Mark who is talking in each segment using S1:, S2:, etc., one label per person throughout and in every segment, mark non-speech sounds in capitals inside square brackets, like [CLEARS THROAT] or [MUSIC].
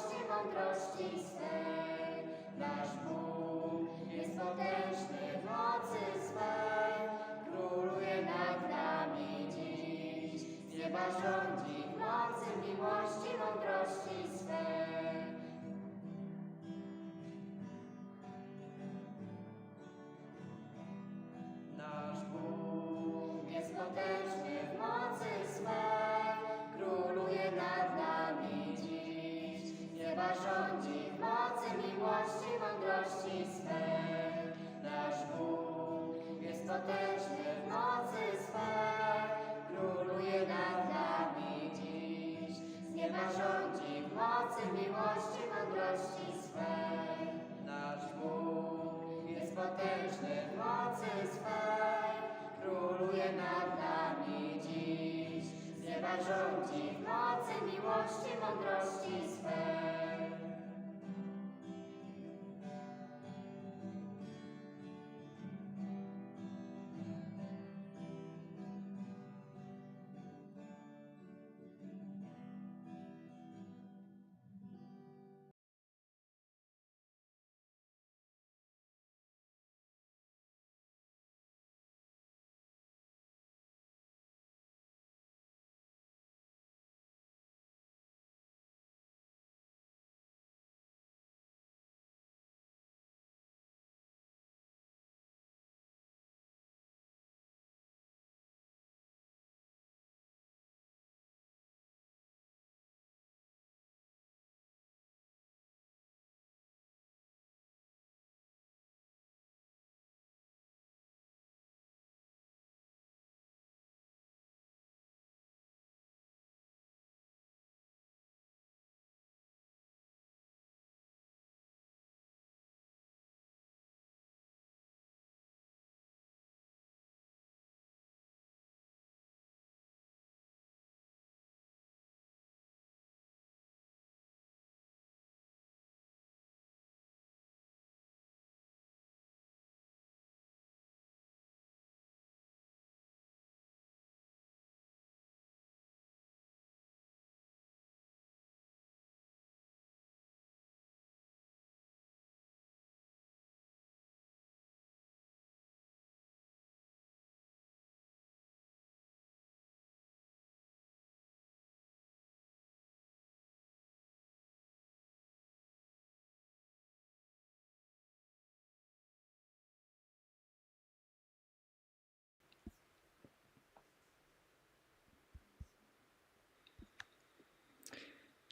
S1: miłości, mądrości swej. Nasz Bóg jest potężny w mocy swej, króluje nad nami dziś. Z nieba rządzi w mocy, miłości, mądrości swej.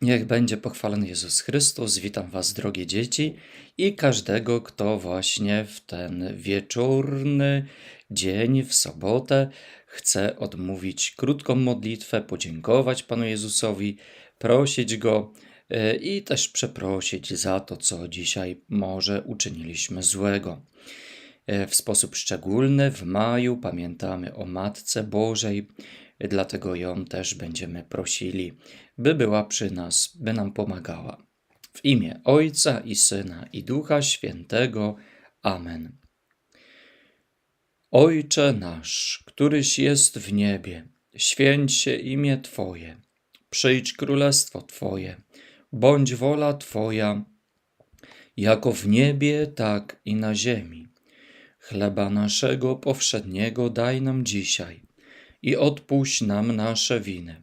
S2: Niech będzie pochwalony Jezus Chrystus. Witam Was, drogie dzieci, i każdego, kto właśnie w ten wieczorny dzień, w sobotę, chce odmówić krótką modlitwę, podziękować Panu Jezusowi, prosić Go e, i też przeprosić za to, co dzisiaj może uczyniliśmy złego. E, W sposób szczególny w maju pamiętamy o Matce Bożej, dlatego ją też będziemy prosili, by była przy nas, by nam pomagała. W imię Ojca i Syna i Ducha Świętego. Amen. Ojcze nasz, któryś jest w niebie, święć się imię Twoje, przyjdź królestwo Twoje, bądź wola Twoja, jako w niebie, tak i na ziemi. Chleba naszego powszedniego daj nam dzisiaj i odpuść nam nasze winy,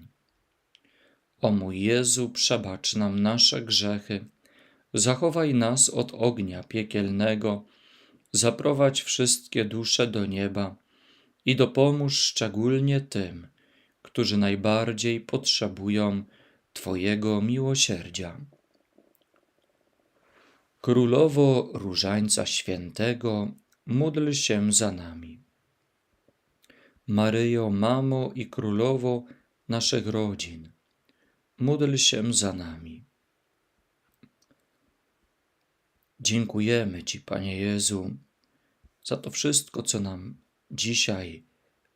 S2: O mój Jezu, przebacz nam nasze grzechy, zachowaj nas od ognia piekielnego, zaprowadź wszystkie dusze do nieba i dopomóż szczególnie tym, którzy najbardziej potrzebują Twojego miłosierdzia. Królowo Różańca Świętego, módl się za nami. Maryjo, mamo i królowo naszych rodzin, módl się za nami. Dziękujemy Ci, Panie Jezu, za to wszystko, co nam dzisiaj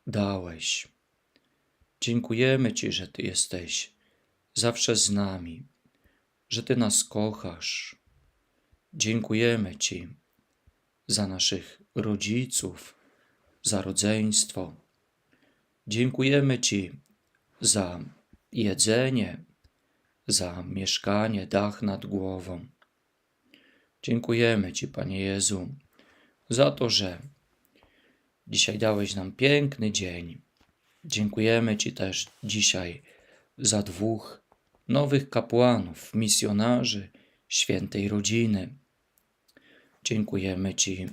S2: dałeś. Dziękujemy Ci, że Ty jesteś zawsze z nami, że Ty nas kochasz. Dziękujemy Ci za naszych rodziców, za rodzeństwo. Dziękujemy Ci za jedzenie, za mieszkanie, dach nad głową. Dziękujemy Ci, Panie Jezu, za to, że dzisiaj dałeś nam piękny dzień. Dziękujemy Ci też dzisiaj za dwóch nowych kapłanów, misjonarzy świętej rodziny. Dziękujemy Ci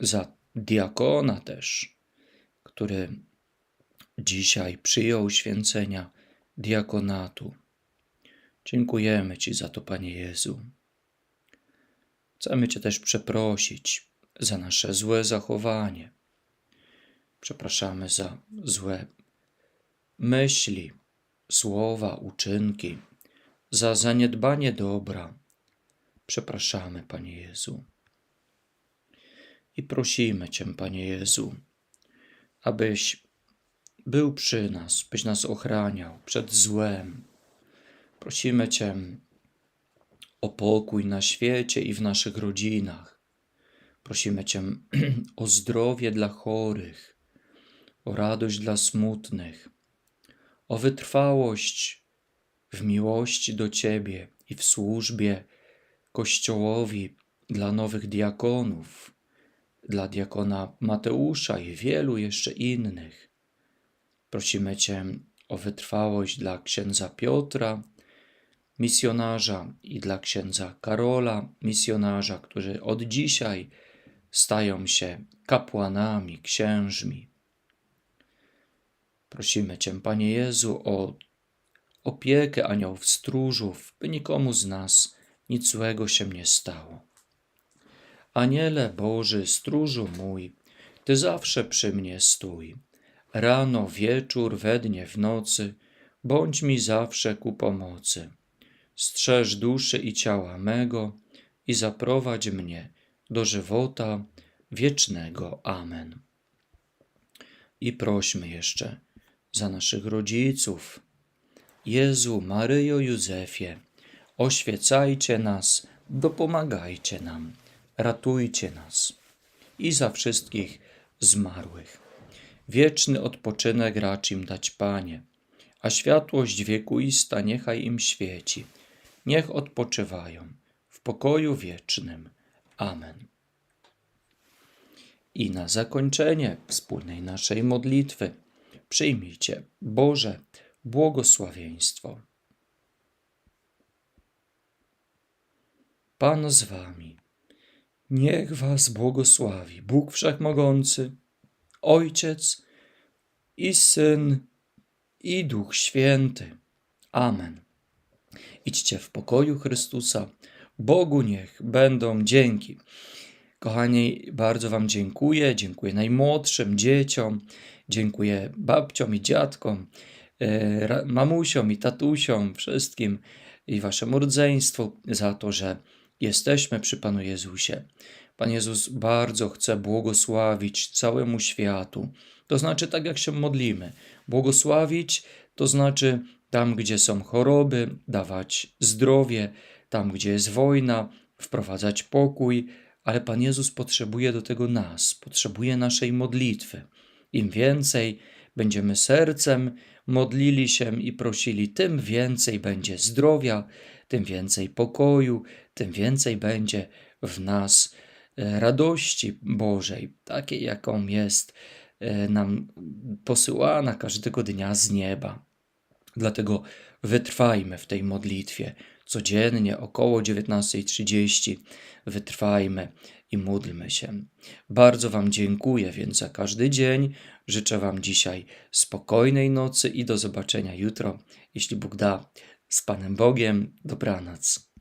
S2: za diakona też, który dzisiaj przyjął święcenia diakonatu. Dziękujemy Ci za to, Panie Jezu. Chcemy Cię też przeprosić za nasze złe zachowanie. Przepraszamy za złe myśli, słowa, uczynki, za zaniedbanie dobra. Przepraszamy, Panie Jezu. I prosimy Cię, Panie Jezu, abyś był przy nas, byś nas ochraniał przed złem. Prosimy Cię o pokój na świecie i w naszych rodzinach. Prosimy Cię [CLEARS THROAT] o zdrowie dla chorych, o radość dla smutnych, o wytrwałość w miłości do Ciebie i w służbie Kościołowi dla nowych diakonów, dla diakona Mateusza i wielu jeszcze innych. Prosimy Cię o wytrwałość dla księdza Piotra, misjonarza, i dla księdza Karola, misjonarza, którzy od dzisiaj stają się kapłanami, księżmi. Prosimy Cię, Panie Jezu, o opiekę aniołów stróżów, by nikomu z nas nic złego się nie stało. Aniele Boży, stróżu mój, Ty zawsze przy mnie stój. Rano, wieczór, we dnie, w nocy, bądź mi zawsze ku pomocy. Strzeż duszy i ciała mego i zaprowadź mnie do żywota wiecznego. Amen. I prośmy jeszcze za naszych rodziców. Jezu, Maryjo, Józefie, oświecajcie nas, dopomagajcie nam, ratujcie nas i za wszystkich zmarłych. Wieczny odpoczynek racz im dać, Panie, a światłość wiekuista niechaj im świeci. Niech odpoczywają w pokoju wiecznym. Amen. I na zakończenie wspólnej naszej modlitwy przyjmijcie Boże błogosławieństwo. Pan z wami. Niech was błogosławi Bóg Wszechmogący, Ojciec i Syn i Duch Święty. Amen. Idźcie w pokoju Chrystusa. Bogu niech będą dzięki. Kochani, bardzo Wam dziękuję. Dziękuję najmłodszym dzieciom, dziękuję babciom i dziadkom, e, mamusiom i tatusiom, wszystkim i Waszemu rodzeństwu za to, że jesteśmy przy Panu Jezusie. Pan Jezus bardzo chce błogosławić całemu światu. To znaczy, tak jak się modlimy, błogosławić to znaczy tam, gdzie są choroby, dawać zdrowie, tam, gdzie jest wojna, wprowadzać pokój, ale Pan Jezus potrzebuje do tego nas, potrzebuje naszej modlitwy. Im więcej będziemy sercem modlili się i prosili, tym więcej będzie zdrowia, tym więcej pokoju, tym więcej będzie w nas e, radości Bożej, takiej, jaką jest e, nam posyłana każdego dnia z nieba. Dlatego wytrwajmy w tej modlitwie codziennie około 19.30. Wytrwajmy i módlmy się. Bardzo Wam dziękuję więc za każdy dzień. Życzę Wam dzisiaj spokojnej nocy i do zobaczenia jutro, jeśli Bóg da. Z Panem Bogiem. Dobranoc.